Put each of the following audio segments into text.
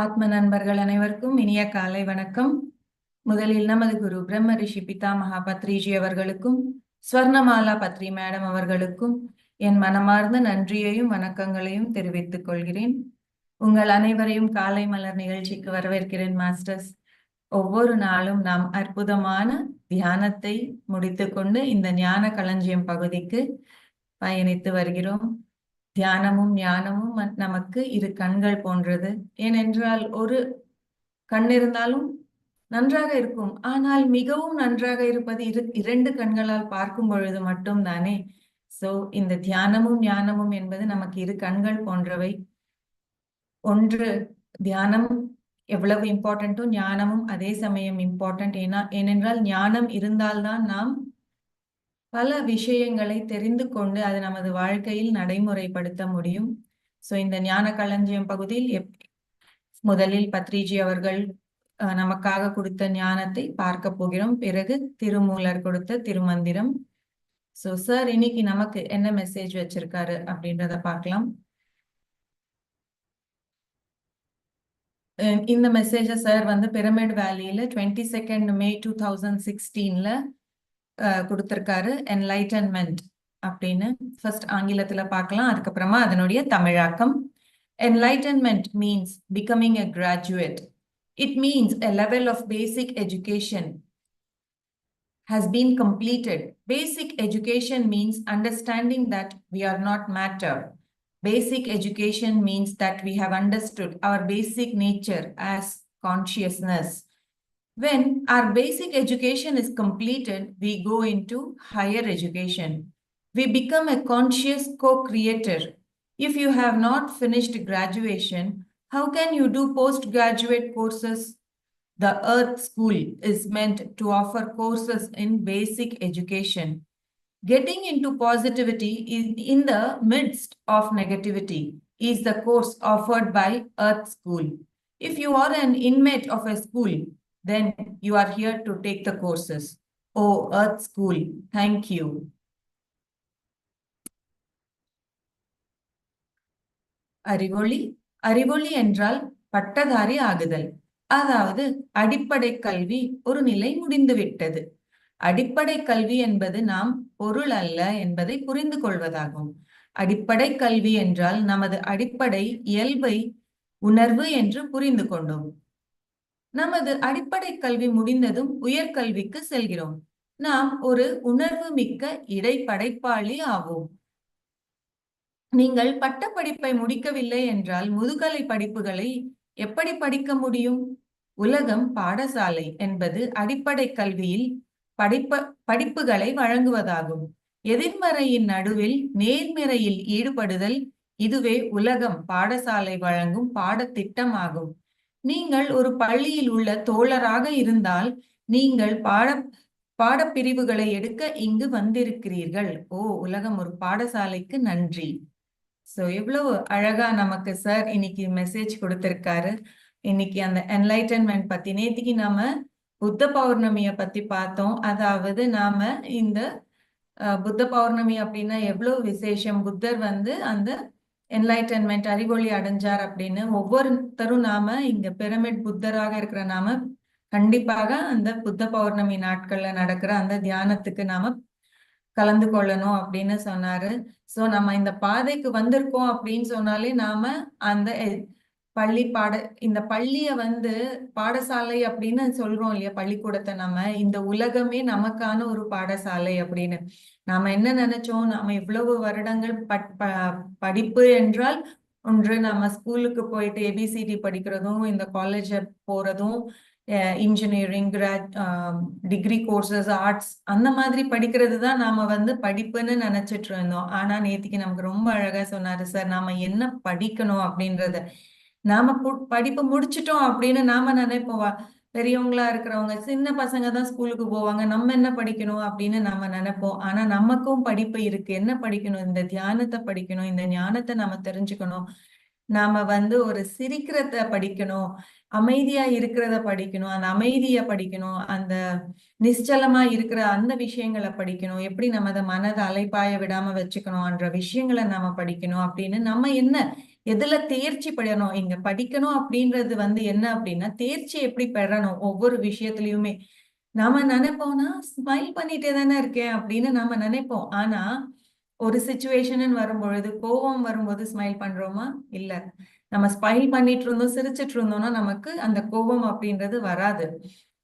ஆத்ம நண்பர்கள் அனைவருக்கும் இனிய காலை வணக்கம். முதலில் நமது குரு பிரம்ம ரிஷி பிதாமகா பத்ரிஜி அவர்களுக்கும் ஸ்வர்ணமாலா பத்ரி மேடம் அவர்களுக்கும் என் மனமார்ந்த நன்றியையும் வணக்கங்களையும் தெரிவித்துக் கொள்கிறேன். உங்கள் அனைவரையும் காலை மலர் நிகழ்ச்சிக்கு வரவேற்கிறேன் மாஸ்டர்ஸ். ஒவ்வொரு நாளும் நாம் அற்புதமான தியானத்தை முடித்துக்கொண்டு இந்த ஞான களஞ்சியம் பகுதிக்கு பயணித்து வருகிறோம். தியானமும் ஞானமும் நமக்கு இரு கண்கள் போன்றது. ஏனென்றால் ஒரு கண் இருந்தாலும் நன்றாக இருக்கும். ஆனால் மிகவும் நன்றாக இருப்பது இரு இரண்டு கண்களால் பார்க்கும் பொழுது மட்டும் தானே சோ இந்த தியானமும் ஞானமும் என்பது நமக்கு இரு கண்கள் போன்றவை. ஒன்று தியானம் எவ்வளவு இம்பார்ட்டன்ட்டோ ஞானமும் அதே சமயம் இம்பார்ட்டன்ட் ஏன்னா ஏனென்றால் ஞானம் இருந்தால்தான் நாம் பல விஷயங்களை தெரிந்து கொண்டு அது நமது வாழ்க்கையில் நடைமுறைப்படுத்த முடியும். சோ இந்த ஞான களஞ்சியம் பகுதியில் எப் முதலில் பத்ரிஜி அவர்கள் நமக்காக கொடுத்த ஞானத்தை பார்க்க போகிறோம். பிறகு திருமூலர் கொடுத்த திருமந்திரம். சோ சார் இன்னைக்கு நமக்கு என்ன மெசேஜ் வச்சிருக்காரு அப்படின்றத பார்க்கலாம். இந்த மெசேஜை சார் வந்து pyramid வேலியில twenty second May two thousand சிக்ஸ்டீன்ல கொடுத்திருக்காரு என்லைட்டன்மெண்ட் அப்படின்னு ஃபர்ஸ்ட் ஆங்கிலத்துல பார்க்கலாம் அதுக்கப்புறமா அதனுடைய தமிழாக்கம் enlightenment means becoming a graduate it means a level of basic education has been completed. Basic education means understanding that we are not matter. Basic education means that we have understood our basic nature as consciousness. When our basic education is completed, we go into higher education. We become a conscious co-creator. If you have not finished graduation, how can you do postgraduate courses? The Earth School is meant to offer courses in basic education. Getting into positivity is in the midst of negativity is the course offered by Earth School. If you are an inmate of a school, then you are here to take the courses. Oh, Earth School, thank you. அறிவொளி அறிவொளி என்றால் பட்டதாரி ஆகுதல் அதாவது அடிப்படை கல்வி ஒரு நிலை முடிந்துவிட்டது அடிப்படை கல்வி என்பது நாம் பொருள் அல்ல என்பதை புரிந்து கொள்வதாகும் அடிப்படை கல்வி என்றால் நமது அடிப்படை இயல்பை உணர்வு என்று புரிந்து கொண்டோம் நமது அடிப்படை கல்வி முடிந்ததும் உயர்கல்விக்கு செல்கிறோம். நாம் ஒரு உணர்வு மிக்க இடைப்படைப்பாளி ஆவோம். நீங்கள் பட்ட படிப்பை முடிக்கவில்லை என்றால் முதுகலை படிப்புகளை எப்படி படிக்க முடியும்? உலகம் பாடசாலை என்பது அடிப்படை கல்வியில் படிப்ப படிப்புகளை வழங்குவதாகும். எதிர்மறையின் நடுவில் நேர்மறையில் ஈடுபடுதல் இதுவே உலகம் பாடசாலை வழங்கும் பாடத்திட்டம் ஆகும் நீங்கள் ஒரு பள்ளியில் உள்ள தோழராக இருந்தால் நீங்கள் பாட பாடப்பிரிவுகளை எடுக்க இங்கு வந்திருக்கிறீர்கள். ஓ உலகம் ஒரு பாடசாலைக்கு நன்றி. ஸோ எவ்வளவு அழகா நமக்கு சார் இன்னைக்கு மெசேஜ் கொடுத்திருக்காரு. இன்னைக்கு அந்த என்லைட்டன்மெண்ட் பத்தி நேத்திக்கு நாம புத்த பௌர்ணமிய பத்தி பார்த்தோம். அதாவது நாம இந்த புத்த பௌர்ணமி அப்படின்னா எவ்வளவு விசேஷம்? புத்தர் வந்து அந்த என்லைட்டன்மெண்ட் அறிவொளி அடைஞ்சார் அப்படின்னு ஒவ்வொருத்தரும் நாம இங்க பிரமிட் புத்தராக இருக்கிற நாம கண்டிப்பாக அந்த புத்த பௌர்ணமி நாட்கள்ல நடக்கிற அந்த தியானத்துக்கு நாம கலந்து கொள்ளணும் அப்படின்னு சொன்னாரு. சோ நம்ம இந்த பாதைக்கு வந்திருக்கோம் அப்படின்னு சொன்னாலே நாம அந்த பள்ளி பாட இந்த பள்ளிய வந்து பாடசாலை அப்படின்னு சொல்றோம் இல்லையா? பள்ளிக்கூடத்தை நம்ம இந்த உலகமே நமக்கான ஒரு பாடசாலை அப்படின்னு. நாம என்ன நினைச்சோம்? நாம இவ்வளவு வருடங்கள் படிப்பு என்றால் ஒன்று நம்ம ஸ்கூலுக்கு போயிட்டு ஏபிசிடி படிக்கிறதும் இந்த காலேஜ போறதும் engineering grad degree courses arts அந்த மாதிரி படிக்கிறது தான் நாம வந்து படிப்புன்னு நினைச்சிட்டு இருந்தோம். ஆனா நேத்திக்கு நமக்கு ரொம்ப அழகா சொன்னாரு சார் நாம என்ன படிக்கணும்? அப்படின்றத. நாம படிப்பு முடிச்சிட்டோம் அப்படின்னு நாம நினைப்போம். பெரியவங்களா இருக்கிறவங்க சின்ன பசங்க தான் ஸ்கூலுக்கு போவாங்க. நம்ம என்ன படிக்கணும் அப்படின்னு நாம நினைப்போம். ஆனா நமக்கும் படிப்பு இருக்கு. என்ன படிக்கணும்? இந்த தியானத்தை படிக்கணும். இந்த ஞானத்தை நாம தெரிஞ்சுக்கணும். நாம வந்து ஒரு சிரிக்கிறத படிக்கணும். அமைதியா இருக்கிறத படிக்கணும். அந்த அமைதிய படிக்கணும். அந்த நிச்சலமா இருக்கிற அந்த விஷயங்களை படிக்கணும். எப்படி நம்ம அதை மனதை அலைப்பாய விடாம வச்சுக்கணும்ன்ற விஷயங்களை நாம படிக்கணும் அப்படின்னு நம்ம என்ன எதுல தேர்ச்சி பெறணும்? இங்க படிக்கணும் அப்படின்றது வந்து என்ன அப்படின்னா தேர்ச்சி எப்படி பெறணும்? ஒவ்வொரு விஷயத்துலயுமே. நாம நினைப்போம்னா ஸ்மைல் பண்ணிட்டே தானே இருக்கேன் அப்படின்னு நாம நினைப்போம். ஆனா ஒரு சுச்சுவேஷன் வரும்பொழுது கோபம் வரும்போது ஸ்மைல் பண்றோமா? இல்ல. நம்ம ஸ்மைல் பண்ணிட்டு இருந்தோம் சிரிச்சிட்டு இருந்தோம்னா நமக்கு அந்த கோபம் அப்படின்றது வராது.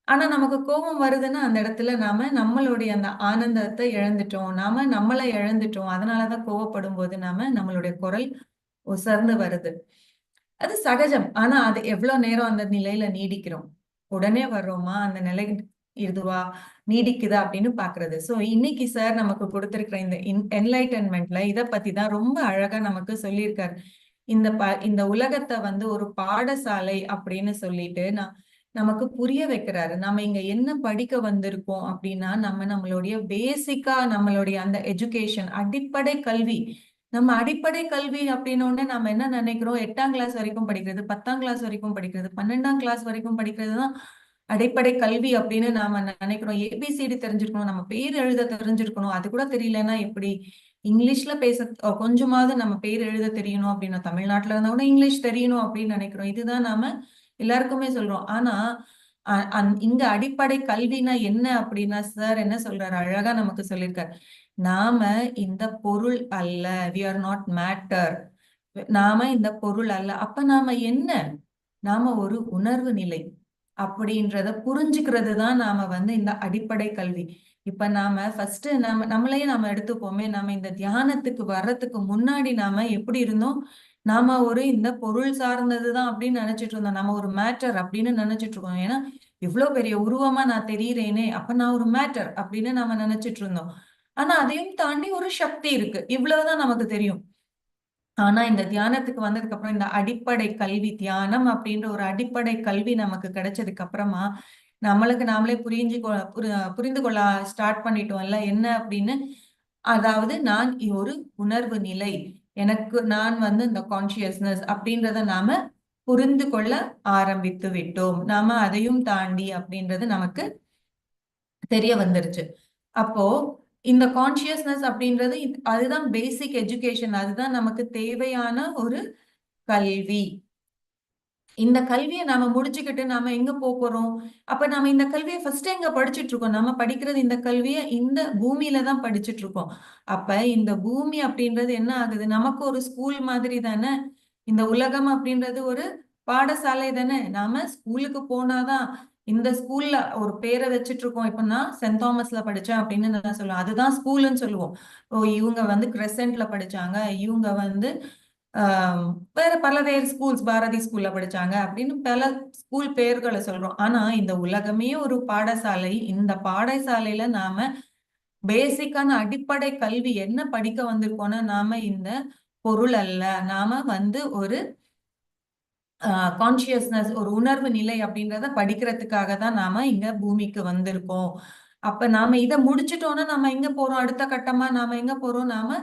ஆனா நமக்கு கோபம் வருதுன்னா அந்த இடத்துல நாம நம்மளுடைய அந்த ஆனந்தத்தை இழந்துட்டோம். நாம நம்மளை இழந்துட்டோம். அதனாலதான் கோவப்படும் போது நாம நம்மளுடைய குரல் ஒசர்ந்து வருது. அது சகஜம். ஆனா அது எவ்வளவு நேரம் அந்த நிலையில நீடிக்கிறோம்? உடனே வர்றோமா? அந்த நிலை இதுவா நீடிக்குதா? அப்படின்னு பாக்குறது சோ இன்னைக்கு சார் நமக்கு கொடுத்திருக்கிற இந்த என்லைட்டன்மெண்ட்ல இத பத்தி தான் ரொம்ப அழகா நமக்கு சொல்லியிருக்காரு. இந்த ப இந்த உலகத்தை வந்து ஒரு பாடசாலை அப்படின்னு சொல்லிட்டு நான் நமக்கு புரிய வைக்கிறாரு. நம்ம இங்க என்ன படிக்க வந்திருக்கோம் அப்படின்னா நம்ம நம்மளுடைய பேசிக்கா நம்மளுடைய அந்த எஜுகேஷன் அடிப்படை கல்வி நம்ம அடிப்படை கல்வி அப்படின்னோடனே நம்ம என்ன நினைக்கிறோம்? எட்டாம் கிளாஸ் வரைக்கும் படிக்கிறது பத்தாம் கிளாஸ் வரைக்கும் படிக்கிறது பன்னெண்டாம் கிளாஸ் வரைக்கும் படிக்கிறது தான் அடிப்படை கல்வி அப்படின்னு நாம நினைக்கிறோம். ஏபிசிடி தெரிஞ்சிருக்கணும் நம்ம பேர் எழுத தெரிஞ்சிருக்கணும். அது கூட தெரியலன்னா எப்படி? இங்கிலீஷ்ல பேச கொஞ்சமாவது நம்ம பேர் எழுத தெரியணும் அப்படின்னா தமிழ்நாட்டுல இருந்தா கூட இங்கிலீஷ் தெரியணும் அப்படின்னு நினைக்கிறோம். இதுதான் நாம எல்லாருக்குமே சொல்றோம். ஆனா இங்க அடிப்படை கல்வினா என்ன அப்படின்னா சார் என்ன சொல்றாரு? அழகா நமக்கு சொல்லியிருக்காரு. நாம இந்த பொருள் அல்ல. வி ஆர் நாட் மேட்டர் நாம இந்த பொருள் அல்ல. அப்ப நாம என்ன? நாம ஒரு உணர்வு நிலை. அப்படின்றத புரிஞ்சுக்கிறது தான் நாம வந்து இந்த அடிப்படை கல்வி. இப்ப நாம ஃபர்ஸ்ட் நம்ம நம்மளையே நாம எடுத்துப்போமே. நாம இந்த தியானத்துக்கு வர்றதுக்கு முன்னாடி நாம எப்படி இருந்தோம்? நாம ஒரு இந்த பொருள் சார்ந்ததுதான் அப்படின்னு நினைச்சிட்டு இருந்தோம். நம்ம ஒரு மேட்டர் அப்படின்னு நினைச்சிட்டு இருக்கோம். ஏன்னா இவ்வளவு பெரிய உருவமா நான் தெரியிறேனே. அப்ப நான் ஒரு மேட்டர் அப்படின்னு நாம நினைச்சிட்டு இருந்தோம். ஆனா அதையும் தாண்டி ஒரு சக்தி இருக்கு. இவ்வளவுதான் நமக்கு தெரியும். ஆனா இந்த தியானத்துக்கு வந்ததுக்கு அப்புறம் இந்த அடிப்படை கல்வி தியானம் அப்படின்ற ஒரு அடிப்படை கல்வி நமக்கு கிடைச்சதுக்கு அப்புறமா நம்மளுக்கு நாமளே புரிஞ்சு புரிந்து கொள்ள ஸ்டார்ட் பண்ணிட்டோம்ல என்ன அப்படின்னு? அதாவது நான் ஒரு உணர்வு நிலை. எனக்கு நான் வந்து இந்த கான்சியஸ்னஸ் அப்படின்றத நாம புரிந்து கொள்ள ஆரம்பித்து விட்டோம். நாம அதையும் தாண்டி அப்படின்றது நமக்கு தெரிய வந்துருச்சு. அப்போ இந்த கான்சியஸ்னஸ் அப்படின்றது அதுதான் பேசிக் எஜுகேஷன் அதுதான் நமக்கு தேவையான ஒரு கல்வி. இந்த கல்வியை நாம முடிச்சுக்கிட்டு நாம எங்க போறோம்? அப்ப நாம இந்த கல்வியை ஃபர்ஸ்ட் எங்க படிச்சுட்டு இருக்கோம்? நம்ம படிக்கிறது இந்த கல்வியை இந்த பூமியில தான் படிச்சுட்டு இருக்கோம். அப்ப இந்த பூமி அப்படின்றது என்ன ஆகுது? நமக்கு ஒரு ஸ்கூல் மாதிரி தானே? இந்த உலகம் அப்படின்றது ஒரு பாடசாலை தானே? நாம ஸ்கூலுக்கு போனாதான் இந்த ஸ்கூல்ல ஒரு பேரை வச்சுட்டு இருக்கோம் இப்ப சென்ட் தாமஸ்ல படிச்சேன் அப்படின்னு நான் சொல்லுவேன். அதுதான் ஸ்கூல்னு சொல்லுவோம். ஓ இவங்க வந்து கிரெசன்ட்ல படிச்சாங்க. இவங்க வந்து வேற பல வேறு ஸ்கூல்ஸ் பாரதி ஸ்கூல்ல படிச்சாங்க அப்படின்னு பல ஸ்கூல் பேர்களை சொல்றோம். ஆனா இந்த உலகமே ஒரு பாடசாலை. இந்த பாடசாலையில நாம பேசிக்கான அடிப்படை கல்வி என்ன படிக்க வந்திருக்கோம்னா நாம இந்த பொருள் அல்ல. நாம வந்து ஒரு கான்சியஸ்னஸ் ஒரு உணர்வு நிலை அப்படின்றத படிக்கிறதுக்காக தான் நாம இங்க பூமிக்கு வந்திருக்கோம். அப்ப நாம இதை முடிச்சிட்டோம்னா நாம எங்க போறோம்? அடுத்த கட்டமா நாம எங்க போறோம்? நாம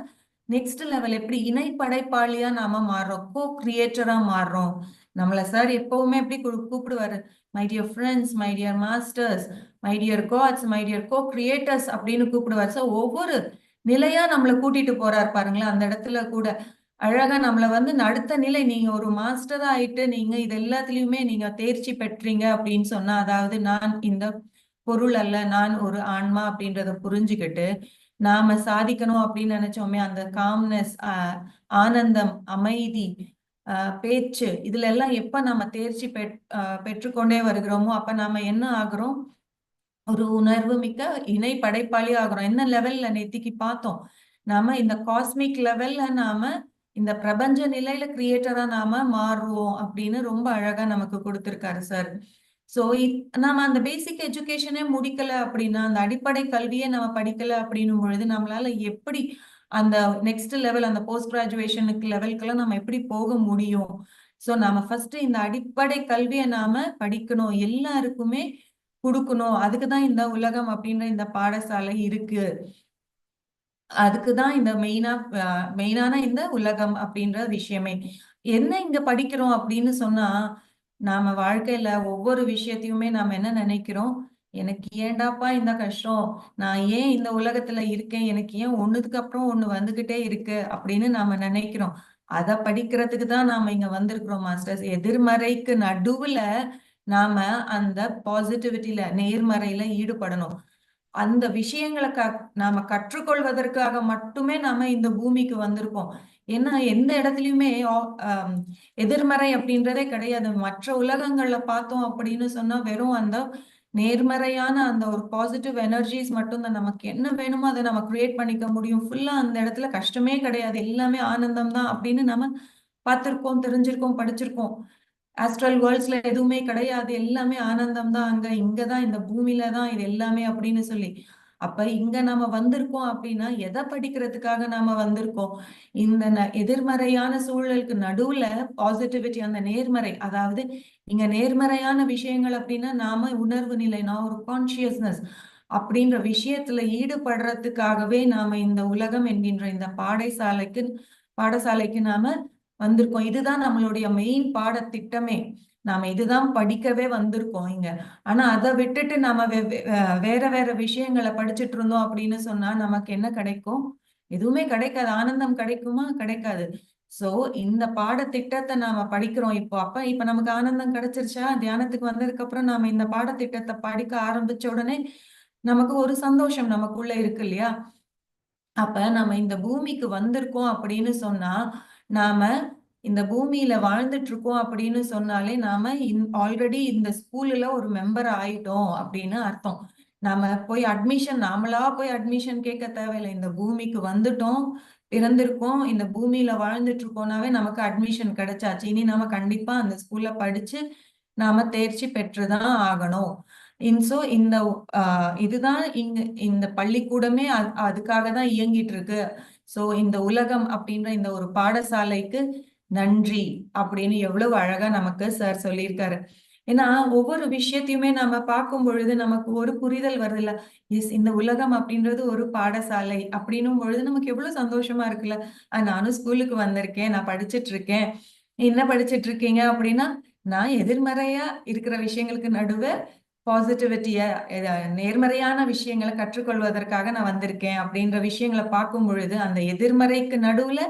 நெக்ஸ்ட் லெவல் எப்படி இணை படைப்பாளியா நாம மாறுறோம்? கோ கிரியேட்டரா மாறுறோம். நம்மள சார் எப்பவுமே எப்படி கூப்பிடுவாரு? My dear friends my dear masters my dear gods my dear co creators அப்படின்னு கூப்பிடுவார். ஸோ ஒவ்வொரு நிலையா நம்மளை கூட்டிட்டு போறாரு பாருங்களேன். அந்த இடத்துல கூட அழகா நம்மளை வந்து அடுத்த நிலை நீங்க ஒரு மாஸ்டரா ஆயிட்டு நீங்க இது எல்லாத்துலயுமே நீங்க தேர்ச்சி பெற்றீங்க அப்படின்னு சொன்னா அதாவது நான் இந்த பொருள் அல்ல நான் ஒரு ஆன்மா அப்படின்றத புரிஞ்சுக்கிட்டு நாம சாதிக்கணும் அப்படின்னு நினைச்சோமே அந்த காம்னஸ் ஆனந்தம் அமைதி பேச்சு இதுல எல்லாம் எப்ப நாம தேர்ச்சி பெற் பெற்றுக்கொண்டே வருகிறோமோ அப்ப நாம என்ன ஆகுறோம்? ஒரு உணர்வு மிக்க இணை படைப்பாளி ஆகிறோம். என்ன லெவல்ல நேத்திக்கு பார்த்தோம்? நாம இந்த காஸ்மிக் லெவல்ல நாம இந்த பிரபஞ்ச நிலையில கிரியேட்டரா நாம மாறுவோம் அப்படின்னு ரொம்ப அழகா நமக்கு கொடுத்திருக்காரு சார் சோ நாம அந்த பேசிக் எஜுகேஷனே முடிக்கல அப்படின்னா அந்த அடிப்படை கல்வியை நம்ம படிக்கல அப்படின்னும் பொழுது நம்மளால எப்படி அந்த நெக்ஸ்ட் லெவல் அந்த போஸ்ட் கிராஜுவேஷனுக்கு லெவல்க்கெல்லாம் நம்ம எப்படி போக முடியும்? ஸோ நாம ஃபர்ஸ்ட் இந்த அடிப்படை கல்வியை நாம படிக்கணும் எல்லாருக்குமே கொடுக்கணும். அதுக்கு தான் இந்த உலகம் அப்படின்ற இந்த பாடசாலை இருக்கு. அதுக்குதான் இந்த மெயினா மெயினான இந்த உலகம் அப்படின்ற விஷயமே. என்ன இங்க படிக்கிறோம் அப்படின்னு சொன்னா நாம வாழ்க்கையில ஒவ்வொரு விஷயத்தையுமே நாம என்ன நினைக்கிறோம்? எனக்கு ஏண்டாப்பா இந்த கஷ்டம்? நான் ஏன் இந்த உலகத்துல இருக்கேன்? எனக்கு ஏன் ஒண்ணுதுக்கு அப்புறம் ஒண்ணு வந்துகிட்டே இருக்கு? அப்படின்னு நாம நினைக்கிறோம். அத படிக்கிறதுக்கு தான் நாம இங்க வந்திருக்கிறோம் மாஸ்டர்ஸ் எதிர்மறைக்கு நடுவுல நாம அந்த பாசிட்டிவிட்டியில நேர்மறையில ஈடுபடணும். அந்த விஷயங்களை க நாம கற்றுக்கொள்வதற்காக மட்டுமே நாம இந்த பூமிக்கு வந்திருக்கோம். ஏன்னா எந்த இடத்துலயுமே எதிர்மறை அப்படின்றதே கிடையாது. மற்ற உலகங்கள்ல பார்த்தோம் அப்படின்னு சொன்னா வெறும் அந்த நேர்மறையான அந்த ஒரு பாசிட்டிவ் எனர்ஜிஸ் மட்டும்தான். நமக்கு என்ன வேணுமோ அதை நம்ம கிரியேட் பண்ணிக்க முடியும். ஃபுல்லா அந்த இடத்துல கஷ்டமே கிடையாது. எல்லாமே ஆனந்தம் தான் அப்படின்னு நம்ம பார்த்திருக்கோம் தெரிஞ்சிருக்கோம் படிச்சிருக்கோம். ஆஸ்ட்ரல் வேர்ல்ட்ஸ்ல எதுவுமே கிடையாது. எல்லாமே ஆனந்தம் தான் அங்க இங்கதான் இந்த பூமியில தான் இது எல்லாமே அப்படின்னு சொல்லி. அப்ப இங்க நாம வந்திருக்கோம் அப்படின்னா எதை படிக்கிறதுக்காக நாம வந்திருக்கோம்? இந்த ந- எதிர்மறையான சூழலுக்கு நடுவுல பாசிட்டிவிட்டி அந்த நேர்மறை அதாவது இங்க நேர்மறையான விஷயங்கள் அப்படின்னா நாம உணர்வு நிலை நான் ஒரு கான்சியஸ்னஸ் அப்படின்ற விஷயத்துல ஈடுபடுறதுக்காகவே நாம இந்த உலகம் என்கின்ற இந்த பாடசாலைக்கு பாடசாலைக்கு நாம வந்திருக்கோம். இதுதான் நம்மளுடைய மெயின் பாடத்திட்டமே. நாம இதுதான் படிக்கவே வந்திருக்கோம் இங்க. ஆனா அதை விட்டுட்டு நாம வெவ்வே- வேற வேற விஷயங்களை படிச்சுட்டு இருந்தோம் அப்படின்னு சொன்னா நமக்கு என்ன கிடைக்கும்? எதுவுமே கிடைக்காது. ஆனந்தம் கிடைக்குமா? கிடைக்காது. சோ இந்த பாடத்திட்டத்தை நாம படிக்கிறோம் இப்போ. அப்ப இப்ப நமக்கு ஆனந்தம் கிடைச்சிருச்சா? தியானத்துக்கு வந்ததுக்கு அப்புறம் நாம இந்த பாடத்திட்டத்தை படிக்க ஆரம்பிச்ச உடனே நமக்கு ஒரு சந்தோஷம் நமக்குள்ள இருக்கு இல்லையா? அப்ப நம்ம இந்த பூமிக்கு வந்திருக்கோம் அப்படின்னு சொன்னா நாம இந்த பூமியில வாழ்ந்துட்டு இருக்கோம் அப்படின்னு சொன்னாலே நாம இன் ஆல்ரெடி இந்த ஸ்கூல்ல ஒரு மெம்பர் ஆயிட்டோம் அப்படின்னு அர்த்தம். நாம போய் அட்மிஷன் நாமளா போய் அட்மிஷன் கேட்க தேவையில்லை. இந்த பூமிக்கு வந்துட்டோம் பிறந்திருக்கோம். இந்த பூமியில வாழ்ந்துட்டு இருக்கோம்னாவே நமக்கு அட்மிஷன் கிடைச்சாச்சு. இனி நாம கண்டிப்பா அந்த ஸ்கூல்ல படிச்சு நாம தேர்ச்சி பெற்றுதான் ஆகணும். இன்சோ இந்த ஆஹ் இதுதான் இங்க இந்த பள்ளிக்கூடமே அதுக்காக தான் இயங்கிட்டு இருக்கு சோ இந்த உலகம் அப்படின்ற இந்த ஒரு பாடசாலைக்கு நன்றி அப்படின்னு எவ்வளவு அழகா நமக்கு சார் சொல்லியிருக்காரு. ஏன்னா ஒவ்வொரு விஷயத்தையுமே நம்ம பார்க்கும் பொழுது நமக்கு ஒரு புரிதல் வருது இல்ல எஸ் இந்த உலகம் அப்படின்றது ஒரு பாடசாலை அப்படின்னும் பொழுது நமக்கு எவ்வளவு சந்தோஷமா இருக்குல்ல. நானும் ஸ்கூலுக்கு வந்திருக்கேன் நான் படிச்சுட்டு இருக்கேன் என்ன படிச்சிட்டு இருக்கீங்க அப்படின்னா நான் எதிர்மறையா இருக்கிற விஷயங்களுக்கு நடுவே பாசிட்டிவிட்டிய நேர்மறையான விஷயங்களை கற்றுக்கொள்வதற்காக நான் வந்திருக்கேன் அப்படின்ற விஷயங்களை பார்க்கும் பொழுது அந்த எதிர்மறைக்கு நடுவுல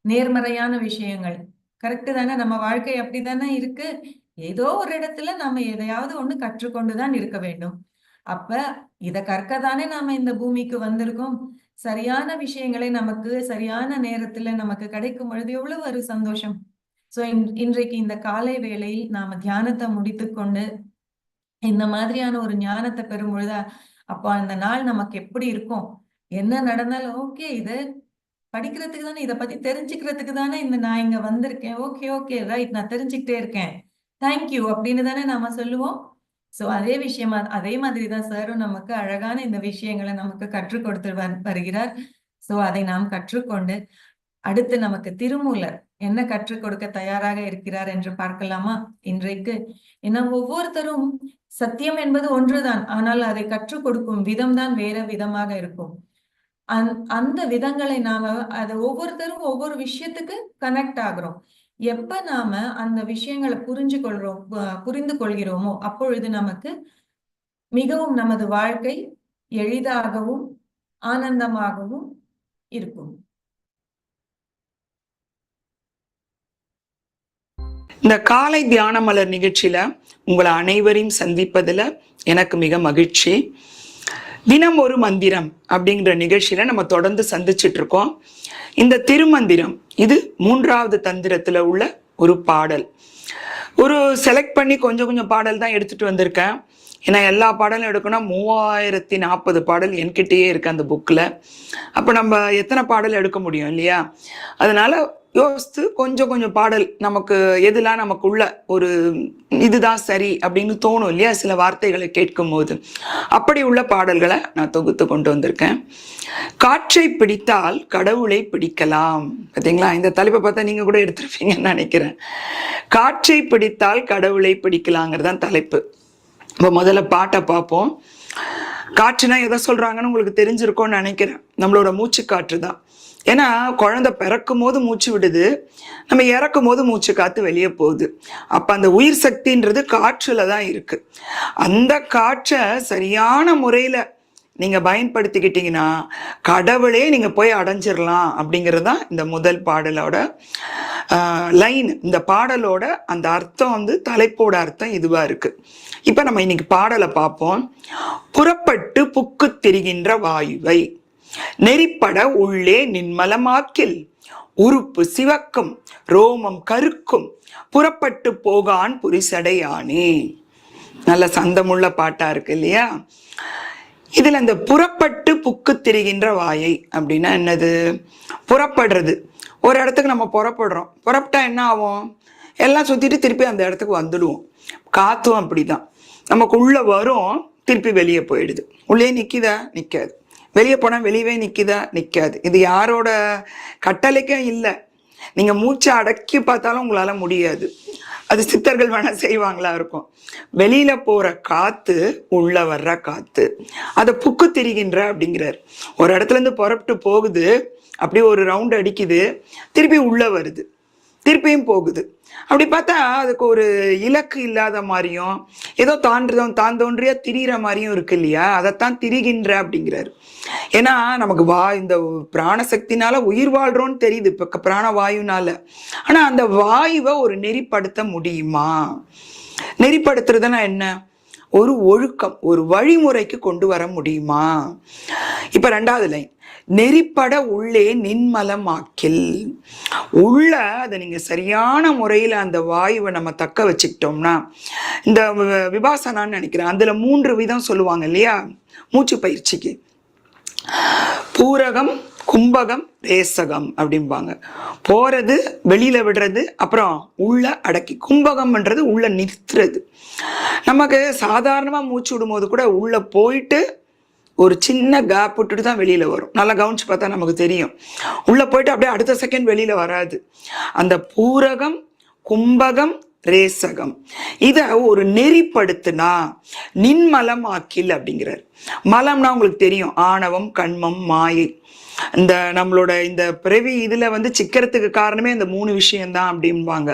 நேர்மறையான விஷயங்கள். கரெக்டு தானே? நம்ம வாழ்க்கை அப்படி தானே இருக்கு? ஏதோ ஒரு இடத்துல நம்ம எதையாவது ஒண்ணு கற்றுக்கொண்டுதான் இருக்க வேண்டும். அப்ப கற்க தானே நாம இந்த பூமிக்கு வந்திருக்கோம். சரியான விஷயங்களை நமக்கு சரியான நேரத்துல நமக்கு கிடைக்கும் பொழுது எவ்வளவு ஒரு சந்தோஷம். சோ இன்றைக்கு இந்த காலை வேளையில் நாம தியானத்தை முடித்துக்கொண்டு இந்த மாதிரியான ஒரு ஞானத்தை பெறும் பொழுது அப்போ அந்த நாள் நமக்கு எப்படி இருக்கும்? என்ன நடந்தாலும் ஓகே இது படிக்கிறதுக்கு தானே இதை பத்தி தெரிஞ்சுக்கிறதுக்கு தானே இந்த நான் இங்க வந்திருக்கேன். ஓகே ஓகே ரைட் நான் தெரிஞ்சுக்கிட்டே இருக்கேன். தேங்க்யூ அப்படின்னு தானே நாம சொல்லுவோம். ஸோ அதே விஷயமா அதே மாதிரி தான் சாரும் நமக்கு அழகான இந்த விஷயங்களை நமக்கு கற்றுக் கொடுத்து வருகிறார். சோ அதை நாம் கற்றுக்கொண்டு அடுத்து நமக்கு திருமூலர் என்ன கற்றுக் கொடுக்க தயாராக இருக்கிறார் என்று பார்க்கலாமா? இன்றைக்கு ஏன்னா ஒவ்வொருத்தரும் சத்தியம் என்பது ஒன்றுதான் ஆனால் அதை கற்றுக் கொடுக்கும் விதம் தான் வேற விதமாக இருக்கும். அந் அந்த விதங்களை நாம அதை ஒவ்வொருத்தரும் ஒவ்வொரு விஷயத்துக்கு கனெக்ட் ஆகுறோம். எப்ப நாம அந்த விஷயங்களை புரிஞ்சு கொள்றோம் புரிந்து கொள்கிறோமோ அப்பொழுது நமக்கு மிகவும் நமது வாழ்க்கை எளிதாகவும் ஆனந்தமாகவும் இருக்கும். இந்த காலை தியான மலர் நிகழ்ச்சியில் உங்களை அனைவரையும் சந்திப்பதில் எனக்கு மிக மகிழ்ச்சி. தினம் ஒரு மந்திரம் அப்படிங்கிற நிகழ்ச்சியில் நம்ம தொடர்ந்து சந்திச்சிட்டு இருக்கோம். இந்த திருமந்திரம் இது மூன்றாவது தந்திரத்தில் உள்ள ஒரு பாடல். ஒரு செலக்ட் பண்ணி கொஞ்சம் கொஞ்சம் பாடல் தான் எடுத்துகிட்டு வந்திருக்கேன். ஏன்னா எல்லா பாடலும் எடுக்கணும். மூவாயிரத்தி நாற்பது பாடல் என்கிட்டயே இருக்கு அந்த புக்கில் அப்போ நம்ம எத்தனை பாடல் எடுக்க முடியும் இல்லையா? அதனால யோசித்து கொஞ்சம் கொஞ்சம் பாடல் நமக்கு எதுலாம் நமக்குள்ள ஒரு இதுதான் சரி அப்படின்னு தோணும் இல்லையா? சில வார்த்தைகளை கேட்கும் போது அப்படி உள்ள பாடல்களை நான் தொகுத்து கொண்டு வந்திருக்கேன். காற்றை பிடித்தால் கடவுளை பிடிக்கலாம். பார்த்தீங்களா இந்த தலைப்பை பார்த்தா நீங்கள் கூட எடுத்துருப்பீங்கன்னு நினைக்கிறேன். காற்றை பிடித்தால் கடவுளை பிடிக்கலாங்கிறது தான் தலைப்பு. இப்போ முதல்ல பாட்டை பார்ப்போம். காற்றுனா எதை சொல்கிறாங்கன்னு உங்களுக்கு தெரிஞ்சிருக்கோன்னு நினைக்கிறேன். நம்மளோட மூச்சு காற்று தான். ஏன்னா குழந்தை பிறக்கும் போது மூச்சு விடுது. நம்ம இறக்கும் போது மூச்சு காற்று வெளியே போகுது. அப்போ அந்த உயிர் சக்தின்றது காற்றில் தான் இருக்குது அந்த காற்றை சரியான முறையில் நீங்கள் பயன்படுத்திக்கிட்டீங்கன்னா கடவுளே நீங்கள் போய் அடைஞ்சிடலாம் அப்படிங்கிறது தான் இந்த முதல் பாடலோட லைன் இந்த பாடலோட அந்த அர்த்தம் வந்து தலைப்போட அர்த்தம் இதுவாக இருக்குது இப்போ நம்ம இன்னைக்கு பாடலை பார்ப்போம். புறப்பட்டு புக்கு திரிகின்ற வாயுவை நெறிப்பட உள்ளே நின்மலமாக்கில் உறுப்பு சிவக்கும் ரோமம் கருக்கும் புறப்பட்டு போகான் புரிசடையானே. நல்ல சந்தமுள்ள பாட்டா இருக்கு இல்லையா? இதில் இந்த புறப்பட்டு புக்கு திரிகின்ற வாயை அப்படின்னா என்னது? புறப்படுறது. ஒரு இடத்துக்கு நம்ம புறப்படுறோம். புறப்பட்டா என்ன ஆகும்? எல்லாம் சுற்றிட்டு திருப்பி அந்த இடத்துக்கு வந்துடுவோம். காத்தும் அப்படிதான். தான் நமக்குள்ளே வரும் திருப்பி வெளியே போயிடுது. உள்ளே நிற்கிதா நிற்காது வெளியே போனால் வெளியவே நிற்கிதா நிற்காது இது யாரோட கட்டளைக்கும் இல்லை. நீங்கள் மூச்சை அடக்கி பார்த்தாலும் உங்களால் முடியாது. அது சித்தர்கள் வேணா செய்வாங்களா இருக்கும். வெளியில போற காத்து உள்ள வர்ற காத்து. அதை புக்கு திரிகின்ற அப்படிங்கிறார். ஒரு இடத்துல இருந்து புறப்பட்டு போகுது அப்படியே ஒரு ரவுண்ட் அடிக்குது திருப்பி உள்ள வருது. திருப்பியும் போகுது. அப்படி பார்த்தா அதுக்கு ஒரு இலக்கு இல்லாத மாதிரியும் ஏதோ தாண்டதும் தான் தோன்றியா திரியிற மாதிரியும் இருக்கு இல்லையா? அதைத்தான் திரிகின்ற அப்படிங்கிறாரு. ஏன்னா நமக்கு வா இந்த பிராணசக்தினால உயிர் வாழ்றோம்னு தெரியுது இப்ப பிராணவாயுனால ஆனா அந்த வாயுவை ஒரு நெறிப்படுத்த முடியுமா? நெறிப்படுத்துறதுன்னா என்ன? ஒரு ஒழுக்கம் ஒரு வழிமுறைக்கு கொண்டு வர முடியுமா? இப்ப ரெண்டாவது லைன். நெறிப்பட உள்ளே நின்மலமாக்கில். உள்ள அதை நீங்கள் சரியான முறையில் அந்த வாயுவை நம்ம தக்க வச்சுக்கிட்டோம்னா இந்த விபாசனான்னு நினைக்கிறேன். அதில் மூன்று விதம் சொல்லுவாங்க இல்லையா? மூச்சு பயிற்சிக்கு. பூரகம் கும்பகம் ரேசகம் அப்படிம்பாங்க. போகிறது வெளியில் விடுறது அப்புறம் உள்ள அடக்கி. கும்பகம்ன்றது உள்ள நிறுத்துறது. நமக்கு சாதாரணமாக மூச்சு விடும்போது கூட உள்ளே போயிட்டு ஒரு சின்ன கேப் விட்டுட்டு தான் வெளியில் வரும். நல்லா கவனிச்சு பார்த்தா நமக்கு தெரியும். உள்ளே போயிட்டு அப்படியே அடுத்த செகண்ட் வெளியில் வராது. அந்த பூரகம் கும்பகம் ரேசகம். இதை ஒரு நெறிப்படுத்தினா நின்மலமாக்கில் அப்படிங்கிறார். மலம்னா உங்களுக்கு தெரியும். ஆணவம் கண்மம் மாயை. இந்த நம்மளோட இந்த பிறவி இதுல வந்து சிக்கிறதுக்கு காரணமே இந்த மூணு விஷயம்தான் அப்படிம்பாங்க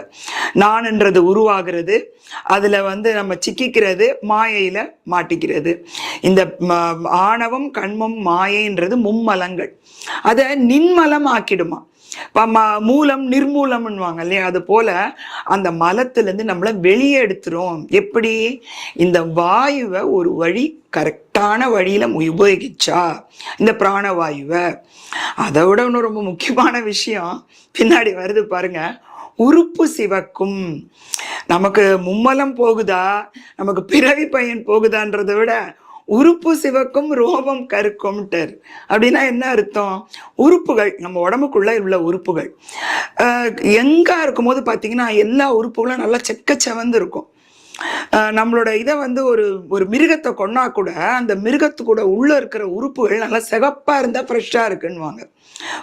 நான்ன்றது உருவாகிறது அதுல வந்து நம்ம சிக்கிக்கிறது மாயையில மாட்டிக்கிறது. இந்த ஆணவம் கண்மம் மாயைன்றது மும்மலங்கள். அதை நின்மலம் ஆக்கிடுமா மூலம் நிர்மூலம்னுவாங்க இல்லையா அது போல அந்த மலத்திலிருந்து நம்மளை வெளியே எடுத்துரும். எப்படி? இந்த வாயுவை ஒரு வழி கரெக்டான வழியில உபயோகிச்சா? இந்த பிராணவாயுவை. அதை விட இன்னும் ரொம்ப முக்கியமான விஷயம். பின்னாடி வருது பாருங்க. உறுப்பு சிவக்கும். நமக்கு மும்மலம் போகுதா? நமக்கு பிறவி பையன் போகுதான்றதை விட உறுப்பு சிவக்கும் ரோமம் கருக்கும்ட்டார். அப்படின்னா என்ன அர்த்தம்? உறுப்புகள் நம்ம உடம்புக்குள்ள உள்ள உறுப்புகள். எங்கே எங்கா இருக்கும்போது பார்த்தீங்கன்னா எல்லா உறுப்புகளும் நல்லா செக்க செவந்து இருக்கும். நம்மளோட இதை வந்து ஒரு ஒரு மிருகத்தை கொன்னா கூட அந்த மிருகத்து கூட உள்ள இருக்கிற உறுப்புகள் நல்லா சிகப்பாக இருந்தா ஃப்ரெஷ்ஷாக இருக்குன்னுவாங்க.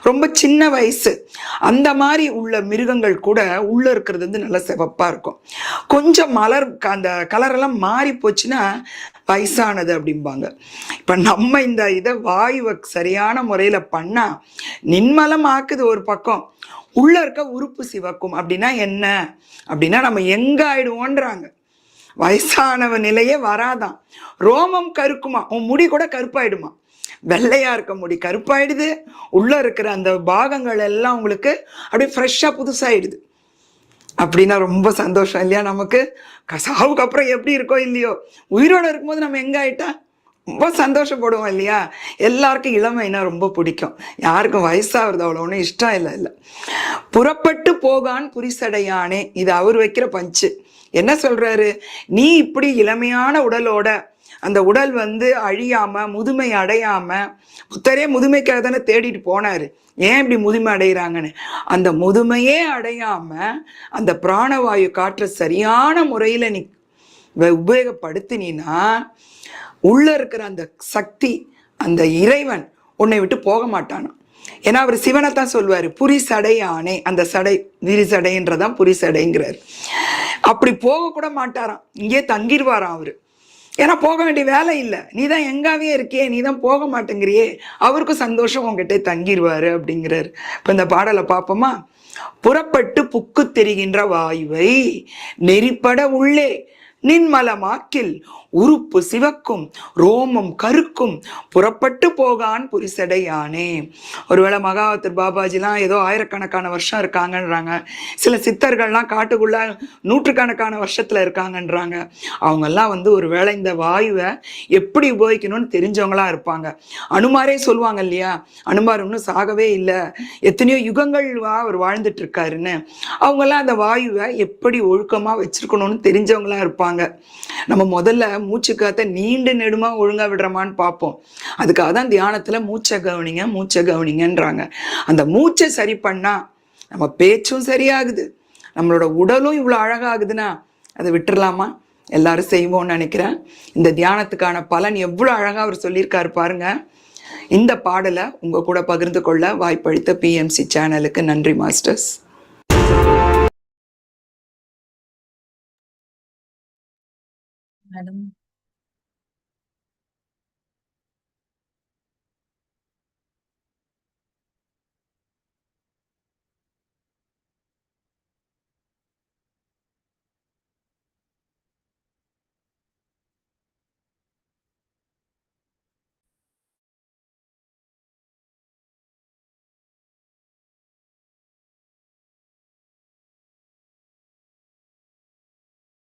ரொம்ப சின்ன வயசு. அந்த மாதிரி உள்ள மிருகங்கள் கூட உள்ள இருக்கிறது வந்து நல்லா சிவப்பாக இருக்கும். கொஞ்சம் மலர் அந்த கலரெல்லாம் மாறி போச்சுன்னா வயசானது அப்படிம்பாங்க. இப்ப நம்ம இந்த இதை வாயுவை சரியான முறையில பண்ணா நின்மலம் ஆக்குது ஒரு பக்கம். உள்ள இருக்க உறுப்பு சிவக்கும். அப்படின்னா என்ன? அப்படின்னா நம்ம எங்க ஆயிடுவோன்றாங்க. வயசானவ நிலையே வராதான். ரோமம் கருக்குமா? உன் முடி கூட கருப்பாயிடுமா? வெள்ளையா இருக்க முடி கருப்பாயிடுது. உள்ள இருக்கிற அந்த பாகங்கள் எல்லாம் உங்களுக்கு அப்படியே ஃப்ரெஷ்ஷாக புதுசாயிடுது. அப்படின்னா ரொம்ப சந்தோஷம் இல்லையா நமக்கு? க- சாவுக்கு அப்புறம் எப்படி இருக்கோ இல்லையோ? உயிரோட இருக்கும்போது நம்ம எங்க ஆயிட்டா? ரொம்ப சந்தோஷப்படுவோம் இல்லையா? எல்லாருக்கும் இளமைனா ரொம்ப பிடிக்கும். யாருக்கும் வயசாகிறது அவ்வளோ ஒன்றும் இஷ்டம் இல்லை இல்லை. புறப்பட்டு போகான் புரிசடையானே. இது அவர் வைக்கிற பஞ்சு. என்ன சொல்றாரு? நீ இப்படி இளமையான உடலோட அந்த உடல் வந்து அழியாம முதுமை அடையாம புத்தரே முதுமைக்காக தானே தேடிட்டு போனாரு. ஏன் இப்படி முதுமை அடைகிறாங்கன்னு அந்த முதுமையே அடையாம அந்த பிராணவாயு காற்றை சரியான முறையில நீ உபயோகப்படுத்தினா உள்ள இருக்கிற அந்த சக்தி அந்த இறைவன் உன்னை விட்டு போக மாட்டானா. ஏன்னா அவர் சிவனை தான் சொல்லுவாரு புரி ஆணை அந்த சடை விரி சடைன்றதான் புரி சடைங்கிறார் அப்படி போக கூட மாட்டாராம். இங்கே தங்கிடுவாராம் அவரு. ஏன்னா போக வேண்டிய வேலை இல்லை. நீ தான் எங்காவே இருக்கியே நீ தான் போக மாட்டேங்கிறியே. அவருக்கும் சந்தோஷம் உங்ககிட்ட தங்கிடுவாரு அப்படிங்கிறாரு. இப்போ இந்த பாடலை பார்ப்போமா புறப்பட்டு புக்கு தெரிகின்ற வாயுவை நெறிப்பட உள்ளே நின்மலமாக்கில் உறுப்பு சிவக்கும் ரோமம் கருக்கும் புறப்பட்டு போகான் புரிசடையானே. ஒருவேளை மகாவத்தர் பாபாஜிலாம் ஏதோ ஆயிரக்கணக்கான வருஷம் இருக்காங்கன்றாங்க. சில சித்தர்கள்லாம் காட்டுக்குள்ள நூற்றுக்கணக்கான வருஷத்துல இருக்காங்கன்றாங்க. அவங்கெல்லாம் வந்து ஒருவேளை இந்த வாயுவை எப்படி உபயோகிக்கணும்னு தெரிஞ்சவங்களா இருப்பாங்க. அனுமாரே சொல்லுவாங்க இல்லையா? அனுமார் ஒன்றும் சாகவே இல்லை. எத்தனையோ யுகங்கள் வா அவர் வாழ்ந்துட்டு இருக்காருன்னு. அவங்கெல்லாம் அந்த வாயுவை எப்படி ஒழுக்கமா வச்சிருக்கணும்னு தெரிஞ்சவங்களா இருப்பாங்க. நம்ம முதல்ல மூச்சு காத்த நீண்டு நெடுமா ஒழுங்கா விடுறோமான்னு பார்ப்போம் அதுக்காக தான் தியானத்துல மூச்சை கவனிங்க மூச்சை கவனிங்கன்றாங்க. அந்த மூச்சை சரி பண்ணா நம்ம பேச்சும் சரியாகுது. நம்மளோட உடலும் இவ்வளோ அழகாகுதுன்னா அதை விட்டுறலாமா? எல்லாரும் செய்வோம்னு நினைக்கிறேன். இந்த தியானத்துக்கான பலன் எவ்வளோ அழகா அவர் சொல்லியிருக்காரு பாருங்க. இந்த பாடலை உங்க கூட பகிர்ந்து கொள்ள வாய்ப்பளித்த பிஎம்சி சேனலுக்கு நன்றி மாஸ்டர்ஸ் மேடம்